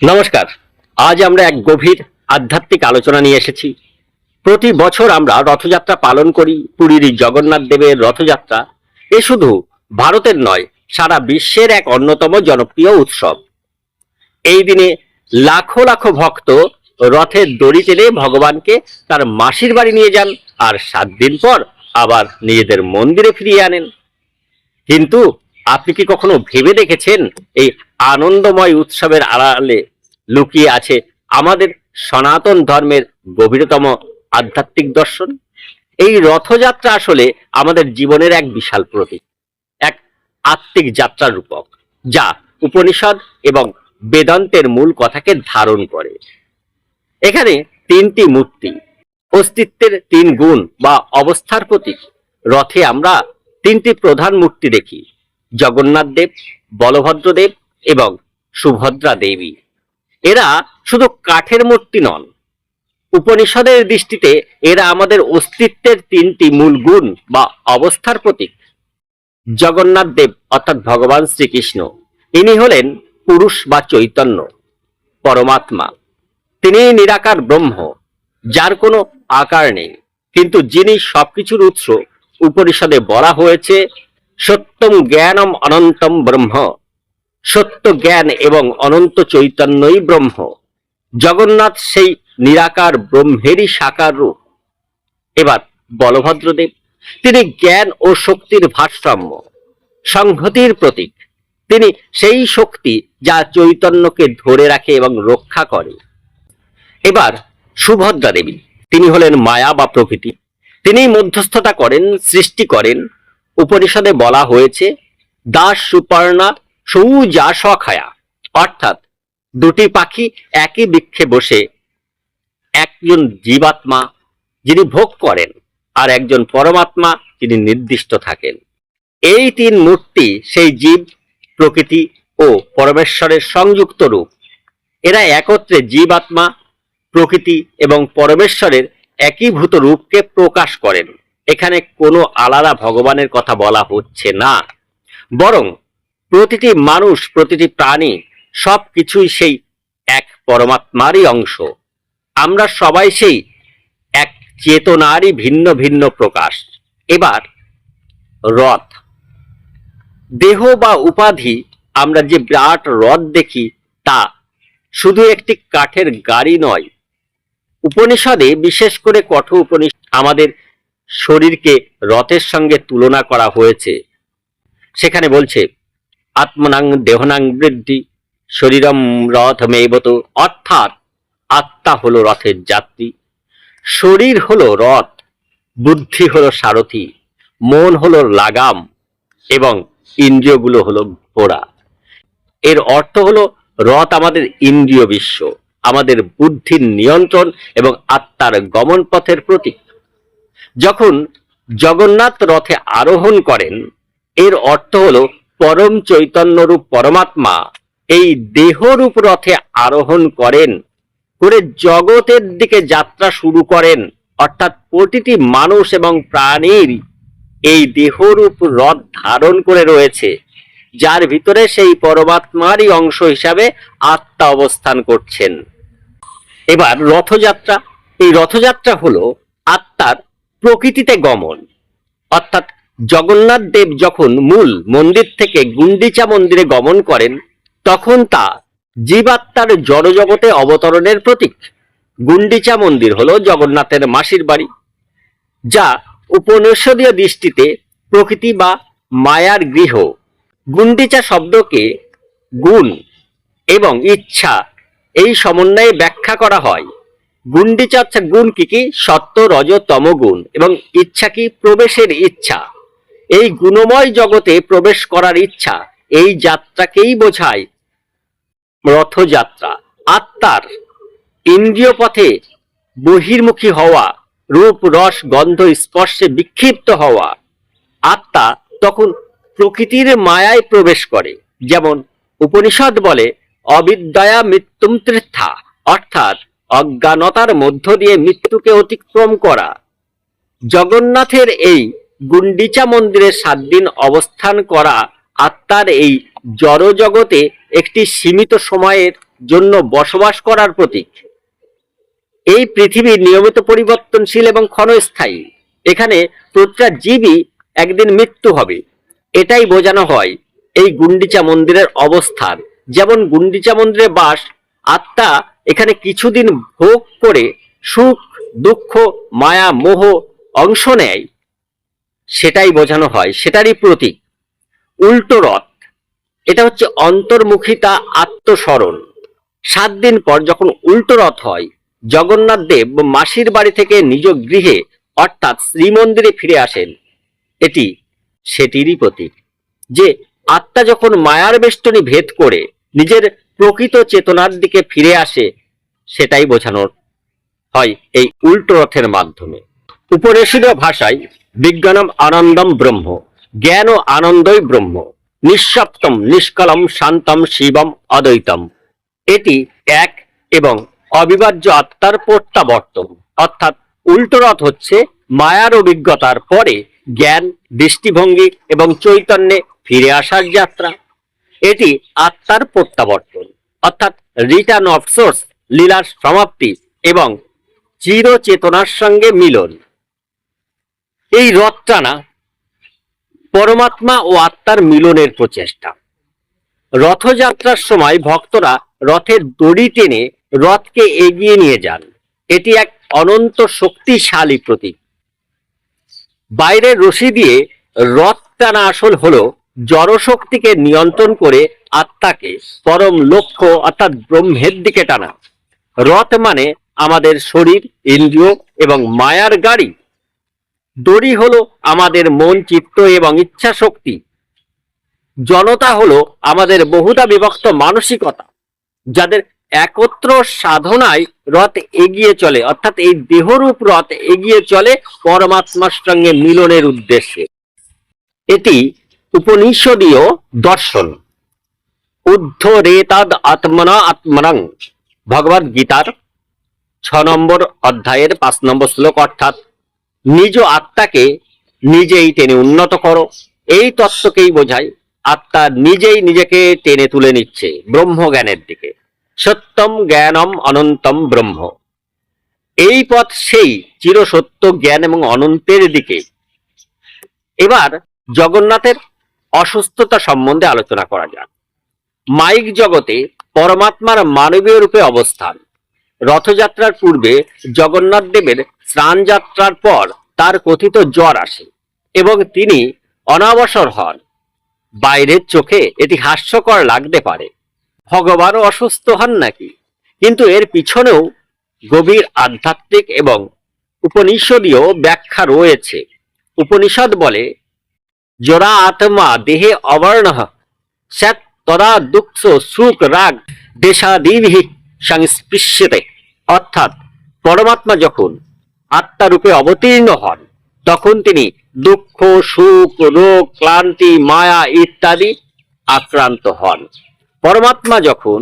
নমস্কার। আজ আমরা এক গভীর আধ্যাত্মিক আলোচনা নিয়ে এসেছি। প্রতি বছর আমরা রথযাত্রা পালন করি, পুরীর জগন্নাথ দেবের রথযাত্রা। এ শুধু ভারতের নয়, সারা বিশ্বের এক অন্যতম জনপ্রিয় উৎসব। এই দিনে লাখো লাখো ভক্ত রথের দড়ি টেনে ভগবানকে তার মাসির বাড়ি নিয়ে যান আর সাত দিন পর আবার নিজেদের মন্দিরে ফিরিয়ে আনেন। কিন্তু আপনি কি কখনো ভেবে দেখেছেন এই আনন্দময় উৎসবের আড়ালে লুকিয়ে আছে আমাদের সনাতন ধর্মের গভীরতম আধ্যাত্মিক দর্শন? এই রথযাত্রা আসলে আমাদের জীবনের এক বিশাল প্রতীক, এক আত্মিক যাত্রার রূপক, যা উপনিষদ এবং বেদান্তের মূল কথাকে ধারণ করে। এখানে তিনটি মূর্তি, অস্তিত্বের তিন গুণ বা অবস্থার প্রতীক। রথে আমরা তিনটি প্রধান মূর্তি দেখি। জগন্নাথ দেব, বলভদ্র দেব এবং সুভদ্রা দেবী। এরা শুধু কাঠের মূর্তি নন। উপনিষদের দৃষ্টিতে এরা আমাদের অস্তিত্বের তিনটি মূল গুণ বা অবস্থার প্রতীক। জগন্নাথ দেব অর্থাৎ ভগবান শ্রীকৃষ্ণ। ইনি হলেন পুরুষ বা চৈতন্য, পরমাত্মা। তিনি নিরাকার ব্রহ্ম, যার কোনো আকার নেই। কিন্তু যিনি সবকিছুর উৎস, উপনিষদে বলা হয়েছে সত্যম জ্ঞানম অনন্তম ব্রহ্ম। সত্য জ্ঞান এবং অনন্ত চৈতন্যই ব্রহ্ম। জগন্নাথ সেই নিরাকার ব্রহ্মেরই সাকার রূপ। এবার বলভদ্রদেব, তিনি জ্ঞান ও শক্তির ভারসাম্য, সংহতির প্রতীক। তিনি সেই শক্তি যা চৈতন্যকে ধরে রাখে এবং রক্ষা করে। এবার সুভদ্রা দেবী, তিনি হলেন মায়া বা প্রকৃতি তিনি মধ্যস্থতা করেন, সৃষ্টি করেন উপনিষদে বলা হয়েছে, দাস সুপর্ণা সৌজা সখায়া। অর্থাৎ দুটি পাখি একই বৃক্ষে বসে, একজন জীবাত্মা যিনি ভোগ করেন আর একজন পরমাত্মা যিনি নির্দিষ্ট থাকেন। এই তিন মূর্তি সেই জীব, প্রকৃতি ও পরমেশ্বরের সংযুক্ত রূপ। এরা একত্রে জীবাত্মা, প্রকৃতি এবং পরমেশ্বরের একীভূত রূপকে প্রকাশ করেন। এখানে কোনো আলাদা ভগবানের কথা বলা হচ্ছে না। বরং প্রতিটি মানুষ, প্রতিটি প্রাণী সব কিছুই সেই এক পরমাত্মারই অংশ। আমরা সবাই সেই এক চেতনারই ভিন্ন ভিন্ন প্রকাশ। এবার রথ। দেহ বা উপাধি আমরা যে বিরাট রথ দেখি তা শুধু একটি কাঠের গাড়ি নয়। উপনিষদে বিশেষ করে কঠোর উপনিষদ আমাদের শরীরকে রথের সঙ্গে তুলনা করা হয়েছে। সেখানে বলছে, আত্মনাং দেহনাং বৃদ্ধি, শরীরম রথ মেবত অর্থাৎ, আত্মা হলো রথের যাত্রী। শরীর হলো রথ, বুদ্ধি হলো সারথি, মন হলো লাগাম, এবং ইন্দ্রিয়গুলো হলো ঘোড়া। এর অর্থ হলো, রথ আমাদের ইন্দ্রিয় বিশ্ব, আমাদের বুদ্ধির নিয়ন্ত্রণ এবং আত্মার গমন পথের প্রতীক। যখন জগন্নাথ রথে আরোহণ করেন, এর অর্থ হলো পরম চৈতন্যরূপ পরমাত্মা এই দেহরূপ রথে আরোহণ করেন, করে জগতের দিকে যাত্রা শুরু করেন, অর্থাৎ প্রতিটি মানুষ এবং প্রাণীর এই দেহরূপ রথ ধারণ করে রয়েছে, যার ভিতরে সেই পরমাত্মারই অংশ হিসাবে আত্মা অবস্থান করছেন। এবার রথযাত্রা, এই রথযাত্রা হলো আত্মার প্রকৃতিতে গমন। অর্থাৎ জগন্নাথ দেব যখন মূল মন্দির থেকে গুন্ডিচা মন্দিরে গমন করেন, তখন তা জীবাত্মার জড়জগতে অবতরণের প্রতীক। গুন্ডিচা মন্দির হলো জগন্নাথের মাসির বাড়ি, যা উপনিষদীয় দৃষ্টিতে প্রকৃতি বা মায়ার গৃহ। গুন্ডিচা শব্দকে গুণ এবং ইচ্ছা এই সমন্বয়ে ব্যাখ্যা করা হয়। গুন্ডিচা হচ্ছে গুণ কি কি? সত্য, রজ, তম গুণ এবং ইচ্ছা কি? প্রবেশের ইচ্ছা। এই গুণময় জগতে প্রবেশ করার ইচ্ছা, এই যাত্রাকেই বোঝায় রথযাত্রা। আত্মার ইন্দ্রিয় পথে বহির্মুখী হওয়া, রূপ, রস, গন্ধ, স্পর্শে বিক্ষিপ্ত হওয়া। আত্মা তখন প্রকৃতির মায়ায় প্রবেশ করে, যেমন উপনিষদ বলে, অবিদ্যয়া মৃত্যুম তৃথা অর্থাৎ অজ্ঞানতার মধ্য দিয়ে মৃত্যুকে অতিক্রম করা। জগন্নাথের এই গুন্ডিচা মন্দিরে সাত দিন অবস্থান করা আত্মার এই জড় জগতে একটি সীমিত সময়ের জন্য বসবাস করার প্রতীক। এই পৃথিবী নিয়মিত পরিবর্তনশীল এবং ক্ষণস্থায়ী। এখানে প্রতিটা জীবই একদিন মৃত্যু হবে। এটাই বোঝানো হয় এই গুন্ডিচা মন্দিরের অবস্থান। যেমন গুন্ডিচা মন্দিরে বাস, আত্মা এখানে কিছুদিন ভোগ করে সুখ, দুঃখ, মায়া, মোহ অংশ নেয়। সেটাই বোঝানো হয়, সেটারই প্রতীক। উল্টো রথ। এটা হচ্ছে অন্তর্মুখিতা, আত্মস্মরণ। সাত দিন পর যখন উল্টো রথ হয়, জগন্নাথ দেব মাসির বাড়ি থেকে নিজ গৃহে, অর্থাৎ শ্রীমন্দিরে ফিরে আসেন। এটি, সেটিরই প্রতীক। যে আত্মা যখন মায়ার বেষ্টনী ভেদ করে নিজের প্রকৃত চেতনার দিকে ফিরে আসে, সেটাই বোঝানোর হয় এই উল্টো রথের মাধ্যমে। উপনিষদীয় ভাষায় বিজ্ঞানম আনন্দম ব্রহ্ম, জ্ঞান ও আনন্দই ব্রহ্ম নিঃসপ্তম নিষ্কলম, শান্তম, শিবম, অদ্বৈতম। এটি এক এবং অবিভাজ্য আত্মার প্রত্যাবর্তন। অর্থাৎ উল্টো রথ হচ্ছে মায়ার অভিজ্ঞতার পরে জ্ঞান, দৃষ্টিভঙ্গি এবং চৈতন্যে ফিরে আসার যাত্রা। এটি আত্মার প্রত্যাবর্তন, অর্থাৎ রিটার্ন অফ সোর্স লীলার সমাপ্তি এবং চিরচেতনার সঙ্গে মিলন। এই রথ টানা পরমাত্মা ও আত্মার মিলনের প্রচেষ্টা। রথযাত্রার সময় ভক্তরা রথের দড়ি টেনে রথকে এগিয়ে নিয়ে যান। এটি এক অনন্ত শক্তিশালী প্রতীক। বাইরের রশি দিয়ে রথ টানা আসল হলো জড়শক্তিকে নিয়ন্ত্রণ করে আত্মাকে পরম লক্ষ্য অর্থাৎ ব্রহ্মের দিকে টানা। রথ মানে আমাদের শরীর, ইন্দ্রিয় এবং মায়ার গাড়ি। দড়ি হলো আমাদের মন, চিত্ত এবং ইচ্ছা শক্তি। জনতা হলো আমাদের বহুদা বিভক্ত মানসিকতা, যাদের একত্র সাধনায় রথ এগিয়ে চলে, অর্থাৎ এই দেহরূপ রথ এগিয়ে চলে পরমাত্মার সঙ্গে মিলনের উদ্দেশ্যে। এটি উপনিষদীয় দর্শন উদ্ধরেতাদ আত্মনা আত্মনাং ভগবদ গীতার ছ নম্বর অধ্যায়ের পাঁচ নম্বর শ্লোক অর্থাৎ নিজ আত্মাকে নিজেই টেনে উন্নত করো এই তত্ত্বকেই বোঝায়, আত্মা নিজেই নিজেকে টেনে তুলে নিচ্ছে ব্রহ্ম জ্ঞানের দিকে। সত্যম জ্ঞানম অনন্তম ব্রহ্ম। এই পথ সেই চিরসত্য জ্ঞান এবং অনন্তের দিকে। এবার জগন্নাথের অসুস্থতা সম্বন্ধে আলোচনা করা যাক। মাইক জগতে পরমাত্মার মানবীয় রূপে অবস্থান। রথযাত্রার পূর্বে জগন্নাথ দেবের স্নান যাত্রার পর তার কথিত জ্বর আসে এবং তিনি অনাবসর হন। বাইরের চোখে এটি হাস্যকর লাগতে পারে। ভগবানও অসুস্থ হন নাকি? কিন্তু এর পিছনেও গভীর আধ্যাত্মিক এবং উপনিষদীয় ব্যাখ্যা রয়েছে। উপনিষদ বলে জরা আত্মা দেহে অবর্ণ স্যাৎ তরা দুঃখ সুখ রাগ দেশাদিভি সংস্পৃশ্যতে অর্থাৎ পরমাত্মা যখন আত্মারূপে অবতীর্ণ হন তখন তিনি দুঃখ সুখ রোগ ক্লান্তি মায়া ইত্যাদি আক্রান্ত হন পরমাত্মা যখন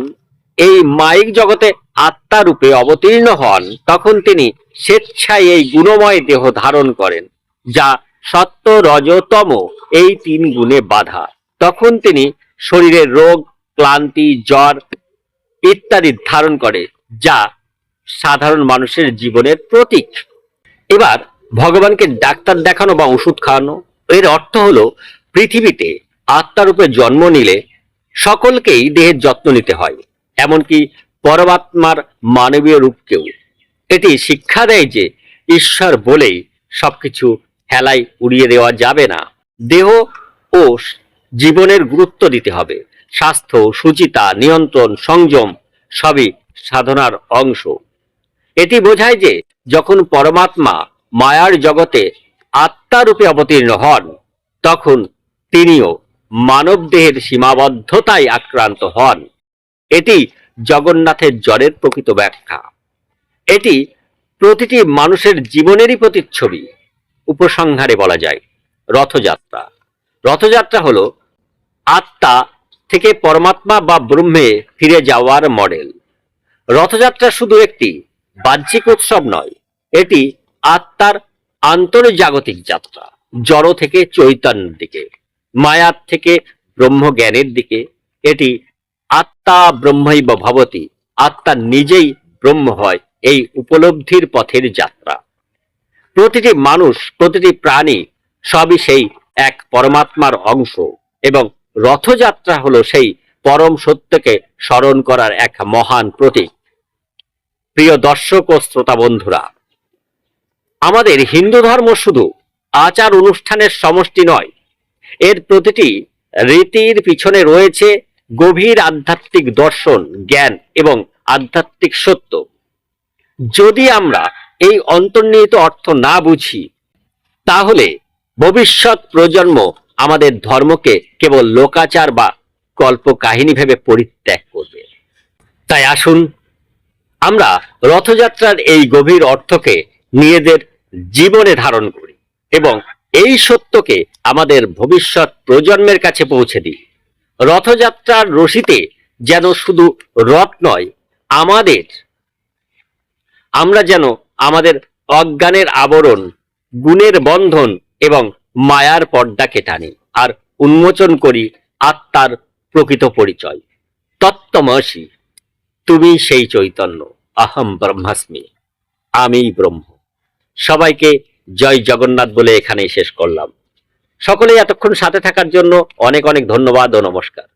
এই মাইক জগতে আত্মারূপে অবতীর্ণ হন, তখন তিনি স্বেচ্ছায় এই গুণময় দেহ ধারণ করেন, যা সত্য, রজতম এই তিন গুণে বাধা। তখন তিনি শরীরের রোগ, ক্লান্তি, জ্বর ইত্যাদি ধারণ করে, যা সাধারণ মানুষের জীবনের প্রতীক। এবার ভগবানকে ডাক্তার দেখানো বা ওষুধ খাওয়ানো, এর অর্থ হলো পৃথিবীতে আত্মারূপে জন্ম নিলে সকলকেই দেহের যত্ন নিতে হয়, এমনকি পরমাত্মার মানবীয় রূপকেও। এটি শিক্ষা দেয় যে ঈশ্বর বলেই সবকিছু হেলায় উড়িয়ে দেওয়া যাবে না। দেহ ও জীবনের গুরুত্ব দিতে হবে। স্বাস্থ্য, সুচিতা, নিয়ন্ত্রণ, সংযম সবই সাধনার অংশ। এটি বোঝায় যে যখন পরমাত্মা মায়ার জগতে আত্মারূপে অবতীর্ণ হন, তখন তিনিও মানব দেহের সীমাবদ্ধতায় আক্রান্ত হন। এটি জগন্নাথের জ্বরের প্রকৃত ব্যাখ্যা। এটি প্রতিটি মানুষের জীবনেরই প্রতিচ্ছবি। উপসংহারে বলা যায়। রথযাত্রা। রথযাত্রা হলো আত্মা থেকে পরমাত্মা বা ব্রহ্মে ফিরে যাওয়ার মডেল। রথযাত্রা শুধু একটি বাহ্যিক উৎসব নয়, এটি আত্মার আন্তর্জাগতিক যাত্রা, জড় থেকে চৈতন্যের দিকে মায়ার থেকে ব্রহ্মজ্ঞানের দিকে। এটি আত্মা ব্রহ্মৈব ভবতী, আত্মা নিজেই ব্রহ্ম হয় এই উপলব্ধির পথের যাত্রা। প্রতিটি মানুষ, প্রতিটি প্রাণী সবই সেই এক পরমাত্মার অংশ এবং রথযাত্রা হলো সেই পরম সত্যকে স্মরণ করার এক মহান প্রতীক। প্রিয় দর্শক ও শ্রোতা বন্ধুরা, আমাদের হিন্দু ধর্ম শুধু আচার অনুষ্ঠানের সমষ্টি নয়, এর প্রতিটি রীতির পিছনে রয়েছে গভীর আধ্যাত্মিক দর্শন, জ্ঞান এবং আধ্যাত্মিক সত্য। যদি আমরা এই অন্তর্নিহিত অর্থ না বুঝি, তাহলে ভবিষ্যৎ প্রজন্ম আমাদের ধর্মকে কেবল লোকাচার বা কল্প কাহিনী ভেবে পরিত্যাগ করবে। তাই আসুন, আমরা রথযাত্রার এই গভীর অর্থকে নিজেদের জীবনে ধারণ করি এবং এই সত্যকে আমাদের ভবিষ্যৎ প্রজন্মের কাছে পৌঁছে দিই। রথযাত্রার রশিতে যেন শুধু রথ নয়, আমাদের, আমরা যেন আমাদের অজ্ঞানের আবরণ, গুণের বন্ধন এবং মায়ার পর্দাকে টানি আর উন্মোচন করি আত্মার প্রকৃত পরিচয়। তত্ত্বমসি, তুমি সেই চৈতন্য, আহম ব্রহ্মাস্মি, আমি ব্রহ্ম। সবাইকে জয় জগন্নাথ বলে এখানেই শেষ করলাম। সকলেই এতক্ষণ সাথে থাকার জন্য অনেক অনেক ধন্যবাদ ও নমস্কার।